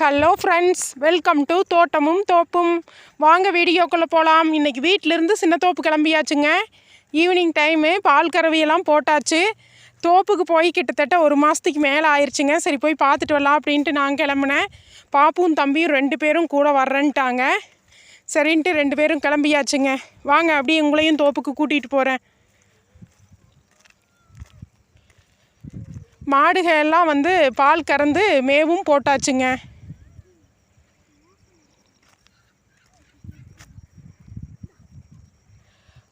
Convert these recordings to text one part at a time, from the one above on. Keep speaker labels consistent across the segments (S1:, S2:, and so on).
S1: Hello friends welcome to தோட்டமும் தோப்பும் வாங்க வீடியோக்குள்ளே போகலாம் இன்றைக்கி வீட்டிலேருந்து சின்ன தோப்பு கிளம்பியாச்சுங்க. ஈவினிங் டைமு பால் கறவையெல்லாம் போட்டாச்சு. தோப்புக்கு போய் கிட்டத்தட்ட ஒரு மாதத்துக்கு மேலே ஆயிடுச்சுங்க சரி போய் பார்த்துட்டு வரலாம் அப்படின்ட்டு நான் கிளம்புனேன். பாப்பும் தம்பியும் ரெண்டு பேரும் கூட வர்றேன்ட்டாங்க. சரின்ட்டு ரெண்டு பேரும் கிளம்பியாச்சுங்க. வாங்க அப்படியே உங்களையும் தோப்புக்கு கூட்டிகிட்டு போகிறேன் மாடுகள் எல்லாம் வந்து பால் கறந்து மேவும் போட்டாச்சுங்க.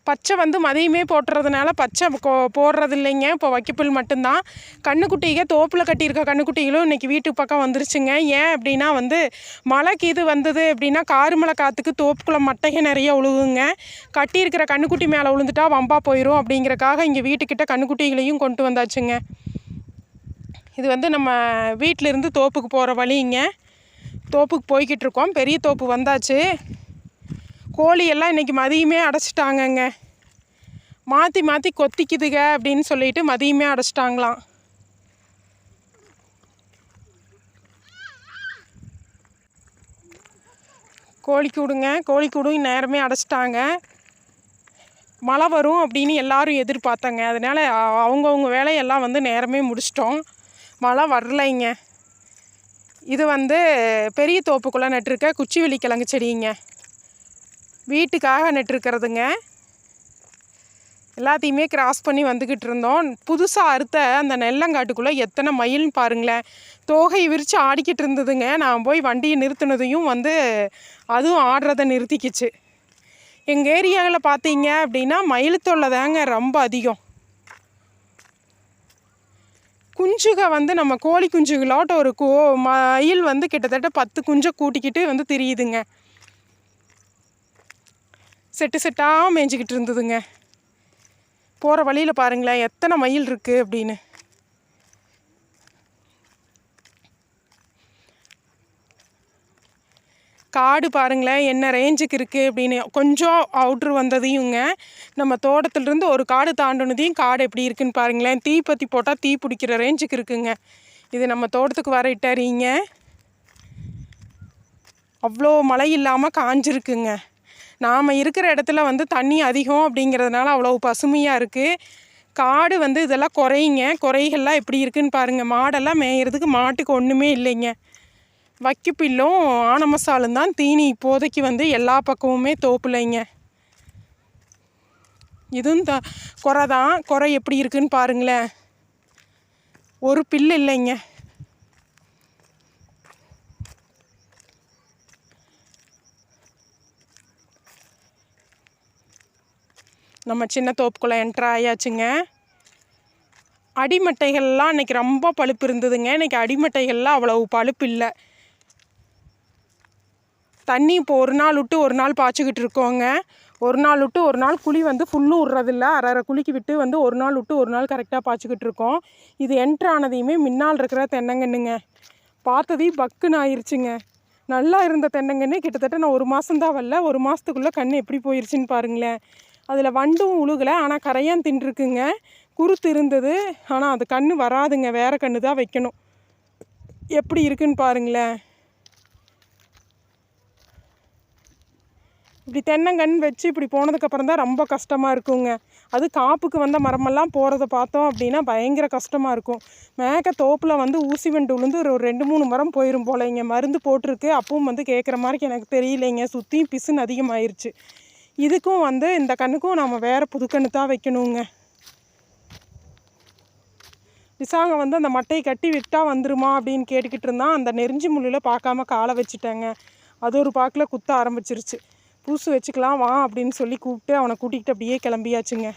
S1: பச்சை வந்து மதியமே போட்டுறதுனால பச்சை கோ- போடுறது இல்லைங்க இப்போ வைக்கப்புல் மட்டும்தான். கண்ணுக்குட்டிக தோப்பில் கட்டியிருக்க கண்ணுக்குட்டிகளும் இன்றைக்கி வீட்டுக்கு பக்கம் வந்துருச்சுங்க. ஏன் அப்படின்னா வந்து மழைக்கு இது வந்தது அப்படின்னா காருமலை காற்றுக்கு தோப்புக்குள்ளே மட்டைகள் நிறைய உழுகுங்க. கட்டியிருக்கிற கண்ணுக்குட்டி மேலே விழுந்துட்டா வம்பா போயிடும் அப்படிங்கிறக்காக இங்கே வீட்டுக்கிட்ட கண்ணுக்குட்டிகளையும் கொண்டு வந்தாச்சுங்க. இது வந்து நம்ம வீட்டிலேருந்து தோப்புக்கு போகிற வழிங்க. தோப்புக்கு போய்கிட்டு இருக்கோம். பெரிய தோப்பு வந்தாச்சு. கோழியெல்லாம் இன்றைக்கி மதியமே அடைச்சிட்டாங்கங்க. மாற்றி மாற்றி கொத்திக்குதுங்க அப்படின்னு சொல்லிட்டு மதியமே அடைச்சிட்டாங்களாம். கோழி கூடுங்க கோழி கூடும் நேரமே அடைச்சிட்டாங்க. மழை வரும் அப்படின்னு எல்லாரும் எதிர்பார்த்தாங்க. அதனால் அவங்கவுங்க வேலையெல்லாம் வந்து நேரமே முடிச்சிட்டோம். மழை வரலைங்க. இது வந்து பெரிய தோப்புக்குள்ளே நட்டிருக்க குச்சிவெளி கிழங்கு செடிங்க. வீட்டுக்காக நட்டுருக்கிறதுங்க. எல்லாத்தையுமே கிராஸ் பண்ணி வந்துக்கிட்டு இருந்தோம். புதுசாக அறுத்த அந்த நெல்லங்காட்டுக்குள்ளே எத்தனை மயில்னு பாருங்களேன். தோகை விரித்து ஆடிக்கிட்டு இருந்ததுங்க. நான் போய் வண்டியை நிறுத்தினதையும் வந்து அதுவும் ஆடுறதை நிறுத்திக்கிச்சு. எங்கள் ஏரியாவில் பார்த்தீங்க அப்படின்னா மயில் தொல்லை தாங்க ரொம்ப அதிகம். குஞ்சுக வந்து நம்ம கோழி குஞ்சுகளோட்ட ஒரு கோ மயில் வந்து கிட்டத்தட்ட பத்து குஞ்சை கூட்டிக்கிட்டு வந்து திரியுதுங்க. செட்டு செட்டாக மேய்ஞ்சிக்கிட்டு இருந்ததுங்க. போகிற வழியில் பாருங்களேன் எத்தனை மயில் இருக்குது அப்படின்னு. காடு பாருங்களேன் என்ன ரேஞ்சுக்கு இருக்குது அப்படின்னு. கொஞ்சம் அவுட்ரு வந்ததையுங்க நம்ம தோட்டத்துலேருந்து ஒரு காடு தாண்டினதையும் காடு எப்படி இருக்குன்னு பாருங்களேன். தீப்பத்தி போட்டால் தீ பிடிக்கிற ரேஞ்சுக்கு இருக்குங்க. இது நம்ம தோட்டத்துக்கு வர இட்டாரிங்க. அவ்வளோ மழை இல்லாமல் காஞ்சிருக்குங்க. நாம் இருக்கிற இடத்துல வந்து தண்ணி அதிகம் அப்படிங்கிறதுனால அவ்வளோ பசுமையாக இருக்குது காடு வந்து இதெல்லாம் குறையுங்க. குறைகள்லாம் எப்படி இருக்குன்னு பாருங்கள் மாடெல்லாம் மேயறதுக்கு மாட்டுக்கு ஒன்றுமே இல்லைங்க. வைக்கப்பில்லும் ஆனமசாலும் தான் தீனி இப்போதைக்கு வந்து எல்லா பக்கமுமே தோப்புலைங்க. இதுவும் த குறை தான் குறை எப்படி இருக்குன்னு பாருங்களேன். ஒரு பில்லு இல்லைங்க. நம்ம சின்ன தோப்புக்குள்ளே என்ட்ரு ஆயாச்சுங்க. அடிமட்டைகள்லாம் இன்னைக்கு ரொம்ப பழுப்பு இருந்ததுங்க. இன்னைக்கு அடிமட்டைகள்லாம் அவ்வளவு பழுப்பு இல்லை. தண்ணி இப்போ ஒரு நாள் விட்டு ஒரு நாள் பாய்ச்சிக்கிட்டு இருக்கோங்க. ஒரு நாள் விட்டு ஒரு நாள் குழி வந்து ஃபுல்லும் விட்றதில்ல. அரை அரை குழிக்கு விட்டு வந்து ஒரு நாள் விட்டு ஒரு நாள் கரெக்டாக பாய்ச்சிக்கிட்டு இருக்கோம். இது என்ட்ரு ஆனதையுமே முன்னால் இருக்கிற தென்னங்கன்னுங்க. பார்த்ததையும் பக்குன்னு ஆயிடுச்சுங்க நல்லா இருந்த தென்னங்கன்று கிட்டத்தட்ட நான் ஒரு மாதம் தான் வரல. ஒரு மாதத்துக்குள்ளே கண் எப்படி போயிருச்சுன்னு பாருங்களேன். அதில் வண்டும் உழுகலை. ஆனால் கரையான் தின்றுருக்குங்க. குருத்து இருந்தது. ஆனால் அது கன்று வராதுங்க. வேறு கண்ணு தான் வைக்கணும். எப்படி இருக்குன்னு பாருங்களேன். இப்படி தென்னங்கன்று வச்சு இப்படி போனதுக்கப்புறம் தான் ரொம்ப கஷ்டமாக இருக்குங்க. அது காப்புக்கு வந்த மரமெல்லாம் போகிறத பார்த்தோம் அப்படின்னா பயங்கர கஷ்டமாக இருக்கும். மேக்க தோப்பில் வந்து ஊசி வண்டு விழுந்து ஒரு ரெண்டு மூணு மரம் போயிடும் போல இங்கே மருந்து போட்டிருக்கு. அப்பவும் வந்து கேட்குற மாதிரி எனக்கு தெரியலைங்க. சுற்றியும் பிசுன்னு அதிகமாயிருச்சு. இதுக்கும் வந்து இந்த கண்ணுக்கும் நம்ம வேறு புதுக்கண்ணு தான் வைக்கணுங்க. விசாங்க வந்து அந்த மட்டையை கட்டி விட்டால் வந்துருமா அப்படின்னு கேட்டுக்கிட்டு இருந்தான் அந்த நெறிஞ்சி முள்ளில் பார்க்காம காலை வச்சுட்டேங்க. அது ஒரு பாக்கில் குத்த ஆரம்பிச்சிருச்சு. பூசு வச்சுக்கலாம் வா அப்படின்னு சொல்லி கூப்பிட்டு அவனை கூட்டிகிட்டு அப்படியே கிளம்பியாச்சுங்க.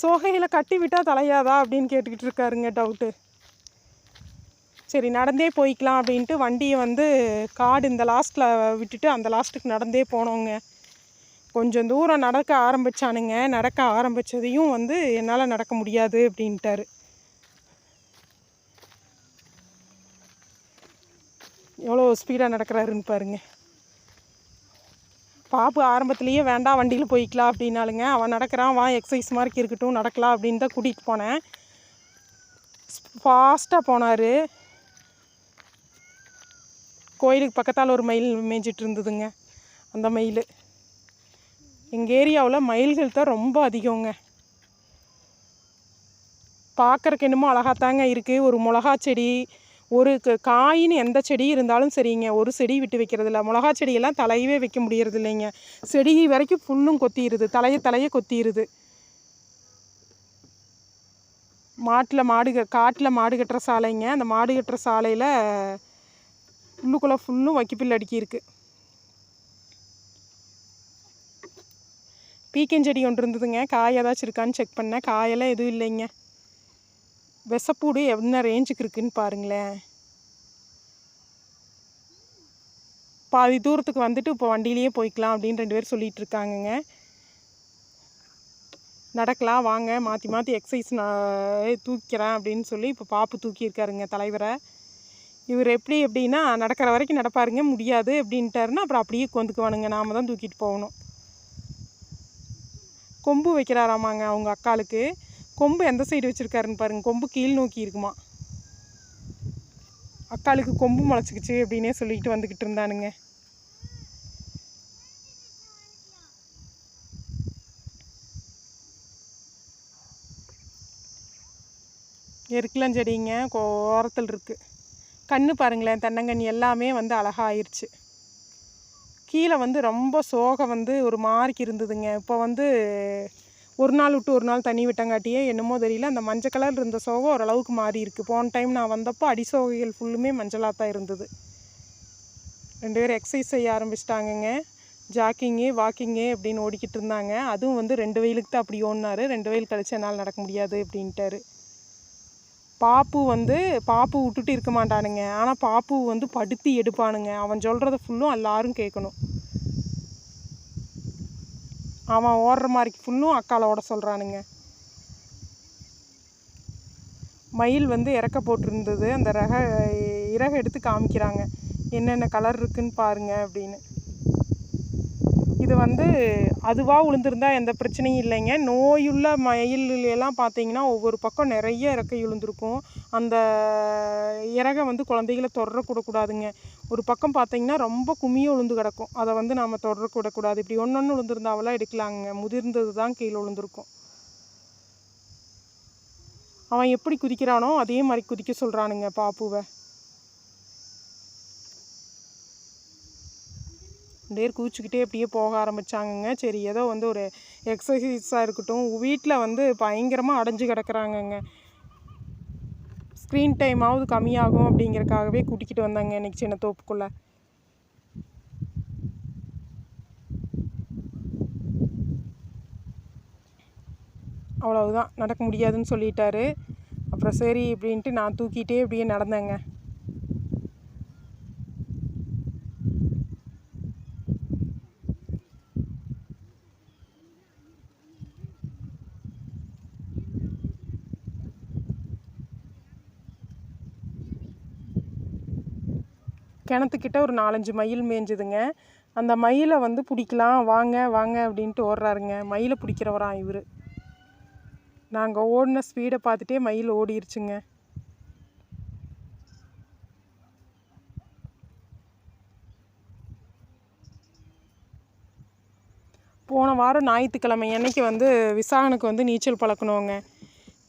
S1: சோகையில் கட்டி விட்டால் தலையாதா அப்படின்னு கேட்டுக்கிட்டு இருக்காருங்க டவுட்டு சரி நடந்தே போய்க்கலாம் அப்படின்ட்டு வண்டியை வந்து காடு இந்த லாஸ்ட்டில் விட்டுட்டு அந்த லாஸ்ட்டுக்கு நடந்தே போனோங்க. கொஞ்சம் தூரம் நடக்க ஆரம்பிச்சானுங்க. நடக்க ஆரம்பித்ததையும் வந்து என்னால் நடக்க முடியாது அப்படின்ட்டாரு. எவ்வளோ ஸ்பீடாக நடக்கிறாருன்னு பாருங்க. பாப்பு ஆரம்பத்துலேயே வேண்டாம் வண்டியில் போய்க்கலாம் அப்படின்னாலுங்க அவன் நடக்கிறான் வா எக்ஸசைஸ் மாதிரி இருக்கட்டும் நடக்கலாம் அப்படின்னு தான் கூட்டிகிட்டு போனேன். ஃபாஸ்ட்டாக போனார். கோயிலுக்கு பக்கத்தால் ஒரு மயில் மேய்ஞ்சிட்டு இருந்ததுங்க அந்த மயில். எங்கள் ஏரியாவில் மயில்கள் தான் ரொம்ப அதிகங்க. பார்க்குறக்கு என்னமோ அழகாத்தாங்க இருக்குது ஒரு மிளகா செடி ஒரு க- காயின்னு எந்த செடி இருந்தாலும் சரிங்க. ஒரு செடி விட்டு வைக்கிறது இல்லை மிளகா செடியெல்லாம் தலையவே வைக்க முடியறது இல்லைங்க செடி வரைக்கும் ஃபுல்லும் கொத்திடுது தலைய தலையை கொத்திடுது மாட்டில் மாடு காட்டில் மாடு கட்டுற சாலைங்க. அந்த மாடு கட்டுற சாலையில் உள்ளுக்குள்ளே ஃபுல்லும் வைக்கப்பில் அடுக்கியிருக்கு. பீக்கஞ்செடி ஒன்று இருந்ததுங்க. காய் ஏதாச்சும் இருக்கான்னு செக் பண்ணேன். காயெல்லாம் எதுவும் இல்லைங்க. விசப்பூடு என்ன ரேஞ்சுக்கு இருக்குன்னு பாருங்களேன். பாதி தூரத்துக்கு வந்துட்டு இப்போ வண்டியிலேயே போய்க்கலாம் அப்படின்னு ரெண்டு பேர் சொல்லிட்டு இருக்காங்கங்க. நடக்கலாம் வாங்க மாற்றி மாற்றி எக்ஸசைஸ் நான் தூக்கிறேன் அப்படின்னு சொல்லி இப்போ பாப்பு தூக்கியிருக்காருங்க தலைவரை. இவர் எப்படி எப்படின்னா நடக்கிற வரைக்கும் நடப்பாருங்க முடியாது அப்படின்ட்டாருன்னா அப்புறம் அப்படியே கொந்துக்குவானுங்க நாம் தான் தூக்கிட்டு போகணும். கொம்பு வைக்கிறாராமாங்க அவங்க அக்காளுக்கு. கொம்பு எந்த சைடு வச்சுருக்காருன்னு பாருங்க. கொம்பு கீழ் நோக்கி இருக்குமா. அக்காளுக்கு கொம்பு முளைச்சிக்கிச்சு அப்படின்னே சொல்லிட்டு வந்துக்கிட்டு இருந்தானுங்க. எருக்கலாம் செடிங்க ஓரத்தில் இருக்குது கண்ணு பாருங்களேன் தென்னங்கண்ணி எல்லாமே வந்து அழகாயிருச்சு. கீழே வந்து ரொம்ப சோகம் வந்து ஒரு மாறிக்கு இருந்ததுங்க. இப்போ வந்து ஒரு நாள் விட்டு ஒரு நாள் தண்ணி விட்டங்காட்டியே என்னமோ தெரியல அந்த மஞ்சள் கலர் இருந்த சோகம் ஓரளவுக்கு மாறி இருக்குது போன டைம் நான் வந்தப்போ அடிசோகைகள் ஃபுல்லுமே மஞ்சளாக தான் இருந்தது. ரெண்டு பேரும் எக்ஸசைஸ் செய்ய ஆரம்பிச்சிட்டாங்கங்க. ஜாக்கிங்கு வாக்கிங்கு அப்படின்னு ஓடிக்கிட்டு இருந்தாங்க. அதுவும் வந்து ரெண்டு வயலுக்கு தான் அப்படி ஓடினாரு. ரெண்டு வயல் கழிச்சு என்னால் நடக்க முடியாது அப்படின்ட்டாரு. பாப்பு வந்து பாப்பு விட்டுட்டு இருக்க மாட்டானுங்க. ஆனால் பாப்பு வந்து படுத்தி எடுப்பானுங்க. அவன் சொல்கிறத ஃபுல்லும் எல்லாரும் கேட்கணும் அவன் ஓடுற மாதிரி ஃபுல்லும் அக்கால ஓட சொல்கிறானுங்க மயில் வந்து இறக்க போட்டிருந்தது. அந்த ரக இறக எடுத்து காமிக்கிறாங்க. என்னென்ன கலர் இருக்குன்னு பாருங்க அப்படின்னு. இது வந்து அதுவாக விழுந்திருந்தா எந்த பிரச்சனையும் இல்லைங்க. நோயுள்ள மயிலெல்லாம் பார்த்தீங்கன்னா ஒவ்வொரு பக்கம் நிறைய இறக்கை விழுந்திருக்கும். அந்த இறகை வந்து குழந்தைகளை தொடரக்கூடக்கூடாதுங்க ஒரு பக்கம் பார்த்தீங்கன்னா ரொம்ப குமிய விழுந்து கிடக்கும். அதை வந்து நாம் தொடரக்கூடக்கூடாது இப்படி ஒன்று ஒன்று விழுந்திருந்தாவெல்லாம் எடுக்கலாங்க. முதிர்ந்தது தான் கீழே விழுந்திருக்கும் அவன் எப்படி குதிக்கிறானோ அதே மாதிரி குதிக்க சொல்கிறானுங்க பாப்புவை. பேர் கூச்சிக்கிட்டே அப்படியே போக ஆரம்பிச்சாங்கங்க. சரி ஏதோ வந்து ஒரு எக்ஸசைஸாக இருக்கட்டும் வீட்டில் வந்து பயங்கரமாக அடைஞ்சு கிடக்குறாங்கங்க. ஸ்க்ரீன் டைமாவது கம்மியாகும் அப்படிங்கிறக்காகவே கூட்டிக்கிட்டு வந்தாங்க இன்றைக்கி சின்ன தோப்புக்குள்ளே அவ்வளவுதான் நடக்க முடியாதுன்னு சொல்லிட்டாரு. அப்புறம் சரி அப்படின்ட்டு நான் தூக்கிட்டே அப்படியே நடந்தேங்க. கிணத்துக்கிட்ட ஒரு நாலஞ்சு மயில் மேய்ஞ்சுதுங்க அந்த மயிலை வந்து பிடிக்கலாம் வாங்க வாங்க அப்படின்ட்டு ஓடுறாருங்க. மயிலை பிடிக்கிறவராம் இவர். நாங்கள் ஓடின ஸ்பீடை பார்த்துட்டே மயில் ஓடிருச்சுங்க. போன வாரம் ஞாயிற்றுக்கிழமை அன்னைக்கு வந்து விசாகனுக்கு வந்து நீச்சல் பழக்கணுங்க.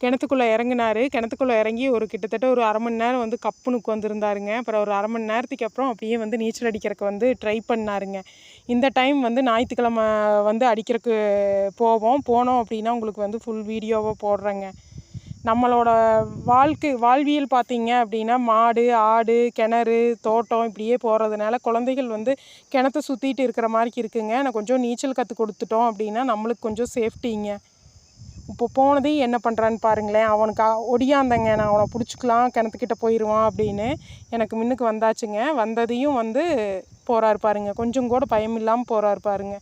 S1: கிணத்துக்குள்ளே இறங்கினார். கிணத்துக்குள்ளே இறங்கி ஒரு கிட்டத்தட்ட ஒரு அரை மணி நேரம் வந்து கப்புனுக்கு வந்திருந்தாருங்க. அப்புறம் ஒரு அரை மணி நேரத்துக்கு அப்புறம் அப்படியே வந்து நீச்சல் அடிக்கிறதுக்கு வந்து ட்ரை பண்ணாருங்க. இந்த டைம் வந்து ஞாயிற்றுக்கிழமை வந்து அடிக்கிறதுக்கு போவோம். போனோம் அப்படின்னா உங்களுக்கு வந்து ஃபுல் வீடியோவாக போடுறேங்க. நம்மளோட வாழ்க்கை வாழ்வியல் பார்த்திங்க அப்படின்னா மாடு ஆடு கிணறு தோட்டம் இப்படியே போகிறதுனால குழந்தைகள் வந்து கிணத்த சுற்றிட்டு இருக்கிற மாதிரி இருக்குங்க. நான் கொஞ்சம் நீச்சல் கற்றுக் கொடுத்துட்டோம் அப்படின்னா நம்மளுக்கு கொஞ்சம் சேஃப்டிங்க இப்போ போனதையும் என்ன பண்ணுறான்னு பாருங்களேன். அவனுக்கு ஒடியாந்தங்க. நான் அவனை பிடிச்சிக்கலாம் கிணத்துக்கிட்ட போயிடுவான் அப்படின்னு எனக்கு முன்னுக்கு வந்தாச்சுங்க. வந்ததையும் வந்து போகிறாரு பாருங்க. கொஞ்சம் கூட பயம் இல்லாமல் போகிறாரு பாருங்க.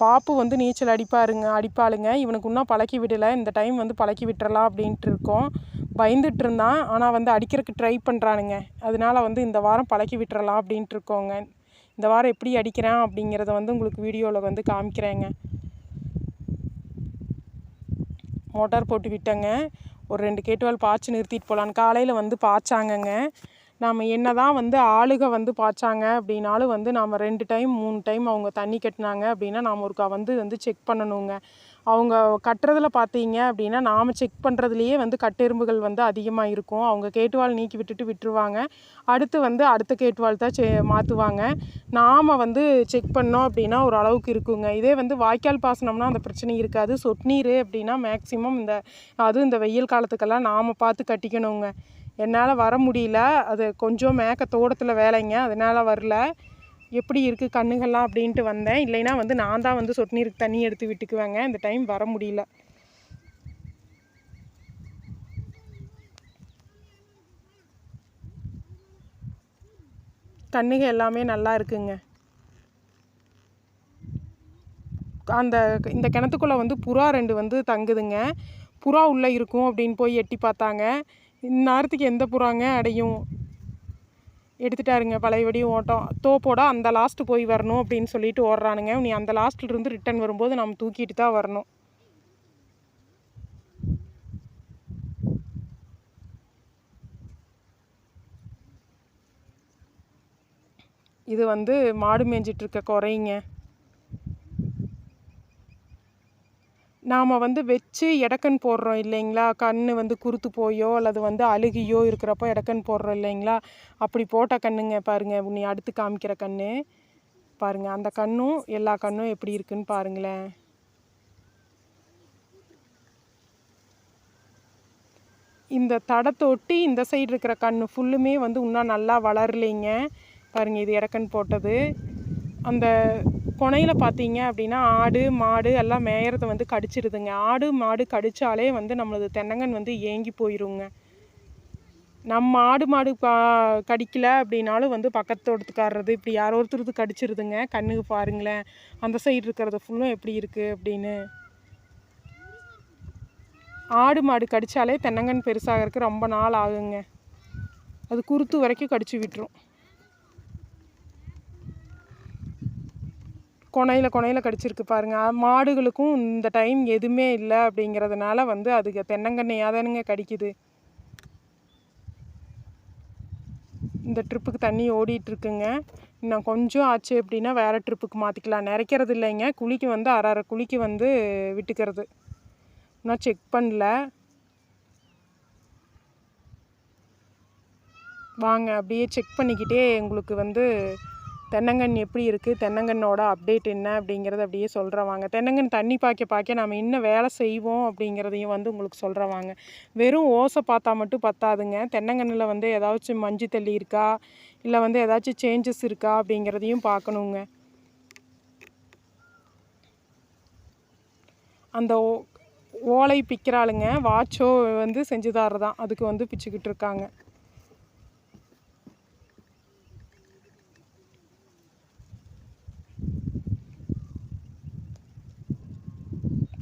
S1: பாப்பு வந்து நீச்சல் அடிப்பாருங்க அடிப்பாளுங்க. இவனுக்கு இன்னும் பழக்கி விடலை. இந்த டைம் வந்து பழக்கி விட்டுறலாம் அப்படின்ட்டு இருக்கோம். பயந்துட்டு இருந்தான். ஆனால் வந்து அடிக்கிறதுக்கு ட்ரை பண்ணுறானுங்க அதனால வந்து இந்த வாரம் பழக்கி விட்டுறலாம் அப்படின்ட்டு இருக்கோங்க. இந்த வாரம் எப்படி அடிக்கிறேன் அப்படிங்கிறத வந்து உங்களுக்கு வீடியோவில் வந்து காமிக்கிறேங்க. மோட்டார் போட்டு விட்டேங்க. ஒரு ரெண்டு கேட்டுவால் பாய்ச்சி நிறுத்திட்டு போகலான்னு காலையில் வந்து பாய்ச்சாங்கங்க. நாம் என்ன தான் வந்து ஆளுக வந்து பாய்ச்சாங்க அப்படின்னாலும் வந்து நாம் ரெண்டு டைம் மூணு டைம் அவங்க தண்ணி கட்டினாங்க அப்படின்னா நாம் ஒருக்கா வந்து வந்து செக் பண்ணணுங்க. அவங்க கட்டுறதுல பார்த்தீங்க அப்படின்னா நாம் செக் பண்ணுறதுலையே வந்து கட்டெரும்புகள் வந்து அதிகமாக இருக்கும். அவங்க கேட்டுவால் நீக்கி விட்டுட்டு விட்டுருவாங்க. அடுத்து வந்து அடுத்த கேட்டுவால் தான் செ மாற்றுவாங்க நாம் வந்து செக் பண்ணோம் அப்படின்னா ஒரு அளவுக்கு இருக்குங்க. இதே வந்து வாய்க்கால் பாசனம்னா அந்த பிரச்சனை இருக்காது. சொட்டு நீர் அப்படின்னா மேக்சிமம் இந்த அதுவும் இந்த வெயில் காலத்துக்கெல்லாம் நாம் பார்த்து கட்டிக்கணுங்க. என்னால் வர முடியல. அது கொஞ்சம் மேக்க தோட்டத்தில் வேலைங்க. அதனால் வரல. எப்படி இருக்குது கண்ணுகள்லாம் அப்படின்ட்டு வந்தேன். இல்லைன்னா வந்து நான் தான் வந்து சொட்டு நீருக்கு தண்ணி எடுத்து விட்டுக்குவேங்க. இந்த டைம் வர முடியல. கண்ணுக எல்லாமே நல்லா இருக்குங்க. அந்த இந்த கிணத்துக்குள்ளே வந்து புறா ரெண்டு வந்து தங்குதுங்க. புறா உள்ளே இருக்கும் அப்படின்னு போய் எட்டி பார்த்தாங்க. இந்நேரத்துக்கு எந்த புறாங்க அடையும்? எடுத்துட்டாருங்க பழையபடி ஓட்டம். தோப்போட அந்த லாஸ்ட்டு போய் வரணும் அப்படின்னு சொல்லிட்டு ஓடுறானுங்க. நீ அந்த லாஸ்ட்ல இருந்து ரிட்டர்ன் வரும்போது நம்ம தூக்கிட்டு தான் வரணும். இது வந்து மாடு மேய்ஞ்சிட்டு இருக்க குறைங்க. நாம் வந்து வச்சு எடக்கன் போடுறோம் இல்லைங்களா? கண் வந்து குருத்து போயோ அல்லது வந்து அழுகியோ இருக்கிறப்போ எடக்கன் போடுறோம் இல்லைங்களா? அப்படி போட்ட கண்ணுங்க பாருங்கள் நீ அடுத்து காமிக்கிற கண் பாருங்கள் அந்த கண்ணும் எல்லா கண்ணும் எப்படி இருக்குன்னு பாருங்களேன். இந்த தடத்தொட்டி இந்த சைடு இருக்கிற கண் ஃபுல்லுமே வந்து இன்னும் நல்லா வளரலைங்க. பாருங்கள் இது இறக்கன் போட்டது. அந்த கொனையில் பார்த்தீங்க அப்படின்னா ஆடு மாடு எல்லாம் மேயறதை வந்து கடிச்சிருதுங்க ஆடு மாடு கடித்தாலே வந்து நம்மளது தென்னங்கன் வந்து ஏங்கி போயிருங்க. நம்ம ஆடு மாடு பா கடிக்கல அப்படின்னாலும் வந்து பக்கத்து இப்படி யாரோ ஒருத்தருது கடிச்சிருதுங்க. கண்ணுக்கு பாருங்களேன். அந்த சைடு இருக்கிறது ஃபுல்லும் எப்படி இருக்குது அப்படின்னு. ஆடு மாடு கடித்தாலே தென்னங்கன் பெருசாகிறதுக்கு ரொம்ப நாள் ஆகுங்க. அது குருத்து வரைக்கும் கடிச்சு விட்டுரும். கொனையில் கொனையில் கடிச்சிருக்கு பாருங்கள் மாடுகளுக்கும் இந்த டைம் எதுவுமே இல்லை அப்படிங்கிறதுனால வந்து அதுக்கு தென்னங்கண்ணையாக தானுங்க கடிக்குது. இந்த ட்ரிப்புக்கு தண்ணி ஓடிட்டுருக்குங்க இன்னும் கொஞ்சம் ஆச்சு அப்படின்னா வேறு ட்ரிப்புக்கு மாற்றிக்கலாம் நிறைக்கிறது இல்லைங்க. குழிக்கு வந்து அரை அரை குழிக்கு வந்து விட்டுக்கிறது. இன்னும் செக் பண்ணல. வாங்க அப்படியே செக் பண்ணிக்கிட்டே உங்களுக்கு வந்து தென்னங்கன் எப்படி இருக்குது தென்னங்கன்னோட அப்டேட் என்ன? அப்படிங்கிறத அப்படியே சொல்கிறவாங்க தென்னங்கன் தண்ணி பாய்க்க பாய்க்க நம்ம இன்னும் வேலை செய்வோம் அப்படிங்கிறதையும் வந்து உங்களுக்கு சொல்கிறவாங்க வெறும் ஓசை பார்த்தா மட்டும் பத்தாதுங்க. தென்னங்கன்னில் வந்து ஏதாச்சும் மஞ்சு தள்ளி இருக்கா? இல்லை வந்து ஏதாச்சும் சேஞ்சஸ் இருக்கா? அப்படிங்கிறதையும் பார்க்கணுங்க. அந்த ஓ ஓலை பிக்கிறாளுங்க வாட்சோ வந்து செஞ்சு தான் அதுக்கு வந்து பிச்சுக்கிட்டு இருக்காங்க.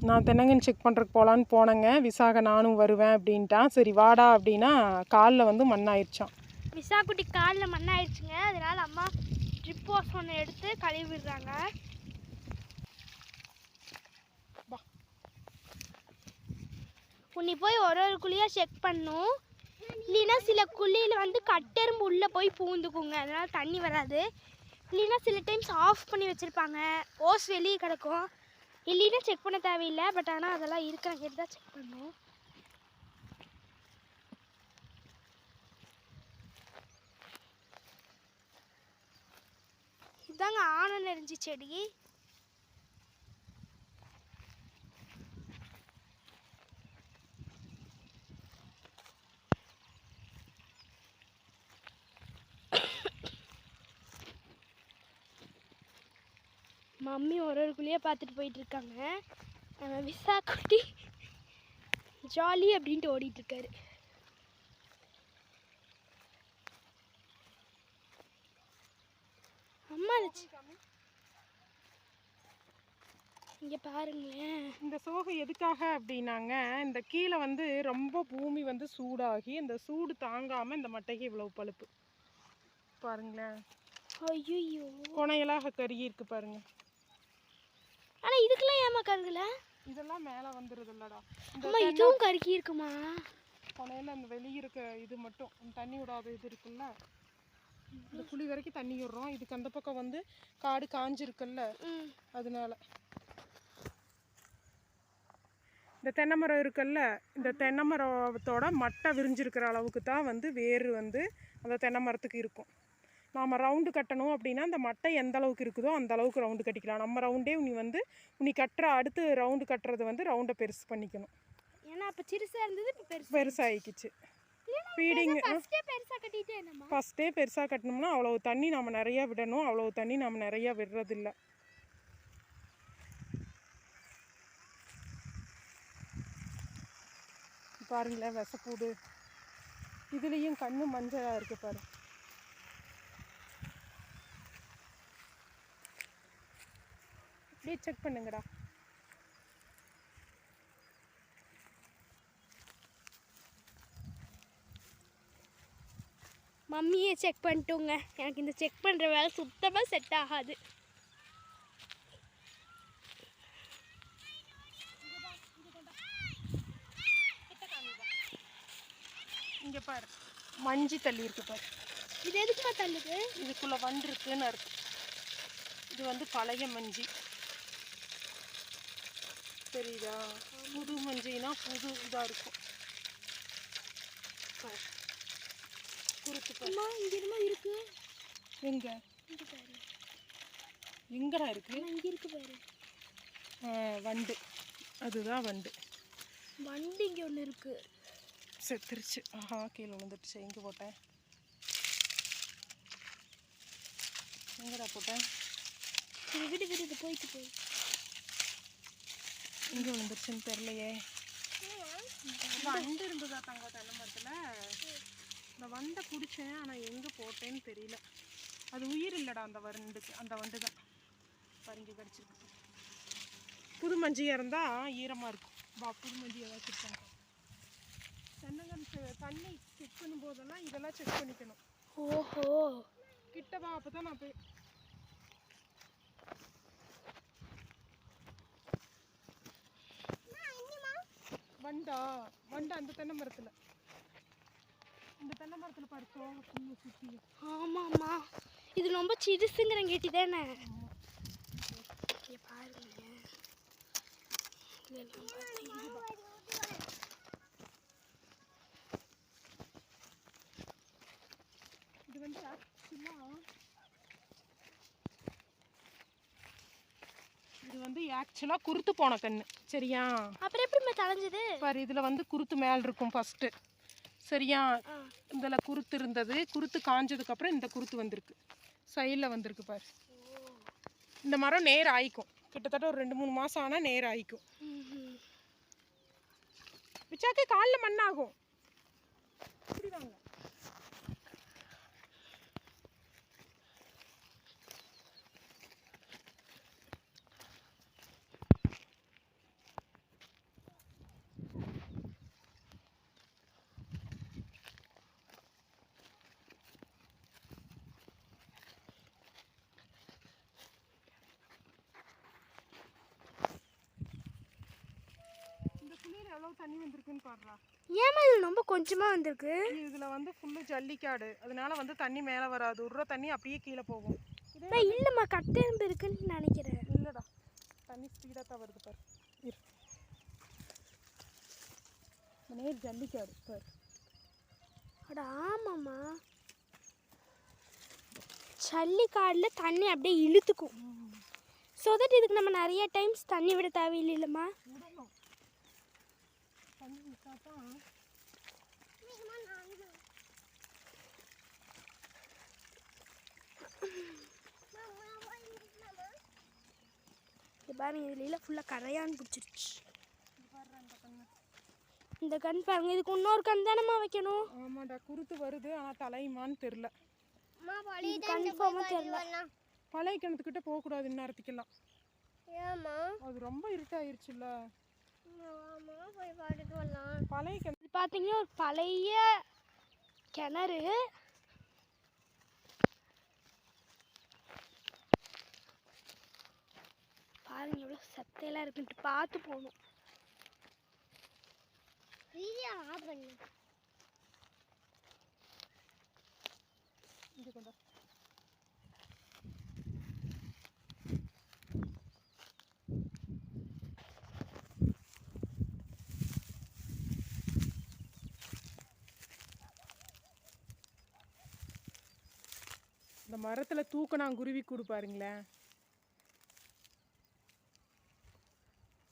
S1: நான் தென்னங்கன் செக் பண்ணுறக்கு போகலான்னு போனேங்க. விசாக நானும் வருவேன் அப்படின்ட்டான் சரி வாடா அப்படின்னா காலில் வந்து மண்ணாயிருச்சான்
S2: விசாக்குட்டி காலில் மண்ணாயிடுச்சுங்க அதனால் அம்மா ட்ரிப் வாஷ் ஒன்று எடுத்து கழுவி விடுறாங்க. உன்னி போய் ஒரு ஒரு குழியாக செக் பண்ணும். இல்லைன்னா சில குழியில் வந்து கட்டெரும்பு உள்ளே போய் பூந்துக்குங்க. அதனால் தண்ணி வராது. இல்லைன்னா சில டைம்ஸ் ஆஃப் பண்ணி வச்சுருப்பாங்க. ஓஸ் வெளியே கிடக்கும். இல்லைன்னா செக் பண்ண தேவையில்லை பட் ஆனால் அதெல்லாம் இருக்கிற கேட்டு தான் செக் பண்ணும். இதாங்க ஆன நெறிஞ்சி செடி. மம்மி ஒரு ஒரு குழியாக பார்த்துட்டு போயிட்டு இருக்காங்க. நம்ம விசா குட்டி ஜாலி அப்படின்ட்டு ஓடிட்டு இருக்காரு. அம்மா இங்கே பாருங்களேன்.
S1: இந்த சோகை எதுக்காக அப்படின்னாங்க இந்த கீழே வந்து ரொம்ப பூமி வந்து சூடாகி இந்த சூடு தாங்காமல் இந்த மட்டைக்கு இவ்வளவு பழுப்பு. பாருங்களேன்.
S2: ஐயோ
S1: கொனையெல்லாம் கருகி இருக்கு பாருங்க.
S2: ஆனால் இதுக்கெல்லாம் ஏமா கருகல
S1: இதெல்லாம் மேலே வந்துருது இல்லடா
S2: அம்மா இதுவும் கருகி இருக்குமா?
S1: கொனையில அந்த வெளியே இருக்க இது மட்டும் தண்ணி விடாத இது இருக்குல்ல? இந்த குழி வரைக்கும் தண்ணி விடுறோம். இதுக்கு அந்த பக்கம் வந்து காடு காஞ்சிருக்குல்ல? அதனால. இந்த தென்னை மரம் இருக்குல்ல? இந்த தென்னை மரத்தோட மட்டை விரிஞ்சிருக்கிற அளவுக்கு தான் வந்து வேர் வந்து அந்த தென்னை மரத்துக்கு இருக்கும். நாம் ரவுண்டு கட்டணும் அப்படின்னா அந்த மட்டை எந்த அளவுக்கு இருக்குதோ அந்த அளவுக்கு ரவுண்டு கட்டிக்கலாம். நம்ம ரவுண்டே நீ வந்து நீ கட்டுற அடுத்து ரவுண்டு கட்டுறது வந்து ரவுண்டை பெருசு பண்ணிக்கணும்.
S2: ஏன்னா அப்போ சிறுசாக இருந்தது இப்போ பெருசு
S1: பெருசாகிக்கிச்சு ஃபீடிங்
S2: ஃபஸ்ட்டே பெருசாக
S1: கட்டினோம்னா அவ்வளோ தண்ணி நம்ம நிறையா விடணும். அவ்வளோ தண்ணி நம்ம நிறையா விடுறதில்ல. பாருங்களேன் விசப்பூடு. இதுலேயும் கண்ணு மஞ்சளாக இருக்கு பாரு. அப்படியே செக் பண்ணுங்கடா.
S2: மம்மியே செக் பண்ணிட்டோங்க. எனக்கு இந்த செக் பண்ணுற வேலை சுத்தமாக செட் ஆகாது.
S1: இங்கே பாரு. மஞ்சி தள்ளி இருக்கு பாரு.
S2: இது எதுக்குமா தள்ளுது?
S1: இதுக்குள்ள வண்டு இருக்குன்னு இருக்கு இது வந்து பழைய மஞ்சி. தெரியுதா? புது மஞ்சினா புது இதாக இருக்கும். பாரு.
S2: அம்மா இங்கே என்னமோ இருக்கு?
S1: எங்க? எங்கடா இருக்கு?
S2: இங்கே இருக்கு பாரு.
S1: வண்டு. அதுதான் வண்டு.
S2: வண்டி இங்கே ஒன்று இருக்கு.
S1: செத்துருச்சு ஆஹா கீழே விழுந்துடுச்சு எங்கே போட்டேன். எங்கடா போட்டேன்?
S2: விடு விடு இது போயிட்டு போய்.
S1: எங்கே விழுந்துருச்சுன்னு தெரிலையே வண்டு இருந்ததா தங்க தென்னை மரத்தில் இந்த வண்டை பிடிச்சேன் ஆனால் எங்கே போட்டேன்னு தெரியல. அது உயிர் இல்லைடா அந்த வண்டுக்கு அந்த வண்டு தான் பருங்கி கடிச்சிருக்கு. புது மஞ்சியாக இருந்தால் ஈரமாக இருக்கும். வா புது மஞ்சி ஏதாச்சும் இருக்காங்க தென்னங்கன்று தண்ணி செக் பண்ணும்போதெல்லாம் இதெல்லாம் செக் பண்ணிக்கணும்.
S2: ஓஹோ.
S1: கிட்ட வா அப்போ தான் நான் போய் வண்டா வண்டா அந்த தென்னை மரத்தில். இந்த தென்னை மரத்தில் படுத்தோம் சுற்றி
S2: ஆமாம்மா. இது ரொம்ப சிறுசுங்கிறேன் கேட்டி தானே? பாருங்க.
S1: இது வந்து ஆக்சுவலாக இது வந்து ஆக்சுவலாக குருத்து போன கண்ணு சரியா?
S2: அப்புறம் தலைஞ்சது
S1: பாரு இதில் வந்து குருத்து மேல் இருக்கும் ஃபஸ்ட்டு சரியா? இதில் குருத்து இருந்தது. குருத்து காஞ்சதுக்கப்புறம் இந்த குருத்து வந்திருக்கு. சைடில் வந்திருக்கு பாரு. இந்த மரம் நேர் ஆயிக்கும். கிட்டத்தட்ட ஒரு ரெண்டு மூணு மாதம் ஆனால் நேர் ஆயிக்கும். விச்சாக்கு காலில் மண்ணாகும் இப்படி வாங்க இந்த எவ்வளோ தண்ணி வந்திருக்குன்னு பாடுறா
S2: ஏம்மா இது ரொம்ப கொஞ்சமாக வந்திருக்கு?
S1: இதில் வந்து ஃபுல்லு ஜல்லிக்காடு. அதனால வந்து தண்ணி மேலே வராது. விட்ற தண்ணி அப்படியே கீழே போகும்.
S2: நான் இல்லைம்மா கட்டெரும்பு இருக்குன்னு நினைக்கிறேன்.
S1: இல்லைடா. தண்ணி ஸ்பீடாக தான் வருது பாரு. இரு. நேர் ஜல்லிக்காடு பாரு.
S2: அட ஆமாம்மா. சல்லிக்காடில் தண்ணி அப்படியே இழுத்துக்கும். ஸோ தட் இதுக்கு நம்ம நிறைய டைம்ஸ் தண்ணி விட தேவையில்லைல்லம்மா.
S1: விட்டா தான்
S2: பாருங்க இதுல ஃபுல்லாக கரையான் பிடிச்சிருச்சு. இந்த கண் பாருங்க இதுக்கு இன்னொரு கண் தானம்மா வைக்கணும்?
S1: ஆமாடா குருத்து வருது ஆனால் தலையுமான்னு தெரில
S2: கன்ஃபார்மாக தெரியல.
S1: பழைய கிணத்துக்கிட்ட போகக்கூடாது இந்நேரத்துக்கெல்லாம்.
S2: ஏமா
S1: அது ரொம்ப இருட்டாயிருச்சுல்ல. பழைய
S2: ஒரு பழைய கிணறு. பாருங்க எவ்வளோ சத்தையெல்லாம் இருக்குன்ட்டு பார்த்து போகணும். வீடியோ
S1: ஆஃப் பண்ணு. மரத்தில் தூக்கணாங்குருவி கூடு பாருங்களேன்.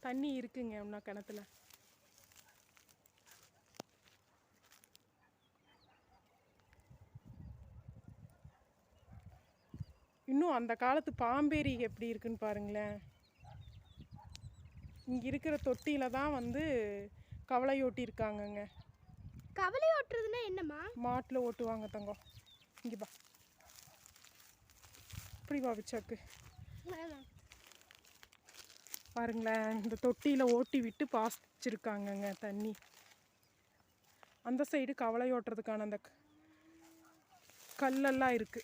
S1: தண்ணி இருக்குங்க இன்னும் கிணத்துல. இன்னும் அந்த காலத்து பாம்பேரி எப்படி இருக்குன்னு பாருங்களேன். இங்கே இருக்கிற தொட்டியில தான் வந்து கவலை ஓட்டியிருக்காங்கங்க.
S2: கவலை ஓட்டுறதுன்னா என்னம்மா?
S1: மாட்டில் ஓட்டுவாங்க தங்கம். இங்கே பா. இப்படி வா விச்சாக்கு பாருங்களேன் இந்த தொட்டியில் ஓட்டி விட்டு பாய்ச்சிருக்காங்கங்க தண்ணி. அந்த சைடு கவலை ஓட்டுறதுக்கான அந்த கல்லெல்லாம் இருக்கு.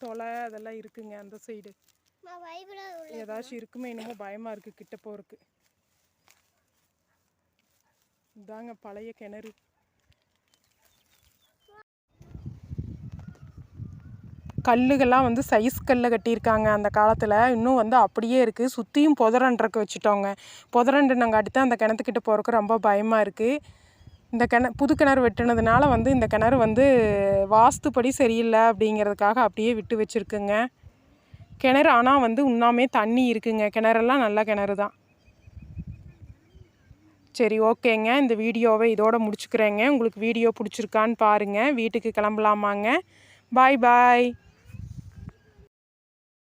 S1: தொலை அதெல்லாம் இருக்குங்க அந்த சைடு ஏதாச்சும் இருக்குமே என்னமோ பயமா இருக்கு கிட்ட போறதுக்கு. இதாங்க பழைய கிணறு. கல்லுகள்லாம் வந்து சைஸ் கல்லை கட்டியிருக்காங்க அந்த காலத்தில். இன்னும் வந்து அப்படியே இருக்குது சுற்றியும் புதரன்றக்கு வச்சுட்டோங்க. புதரண்டுனங்காட்டி தான் அந்த கிணத்துக்கிட்ட போகிறக்கு ரொம்ப பயமாக இருக்குது இந்த கிண புது கிணறு வெட்டினதுனால வந்து இந்த கிணறு வந்து வாஸ்துப்படி சரியில்லை அப்படிங்கிறதுக்காக அப்படியே விட்டு வச்சுருக்குங்க. கிணறு ஆனால் வந்து உண்ணாமே தண்ணி இருக்குங்க. கிணறெல்லாம் நல்ல கிணறு தான் சரி ஓகேங்க. இந்த வீடியோவை இதோட முடிச்சுக்கிறேங்க. உங்களுக்கு வீடியோ பிடிச்சிருக்கான்னு பாருங்கள் வீட்டுக்கு கிளம்பலாமாங்க. பாய் பாய்.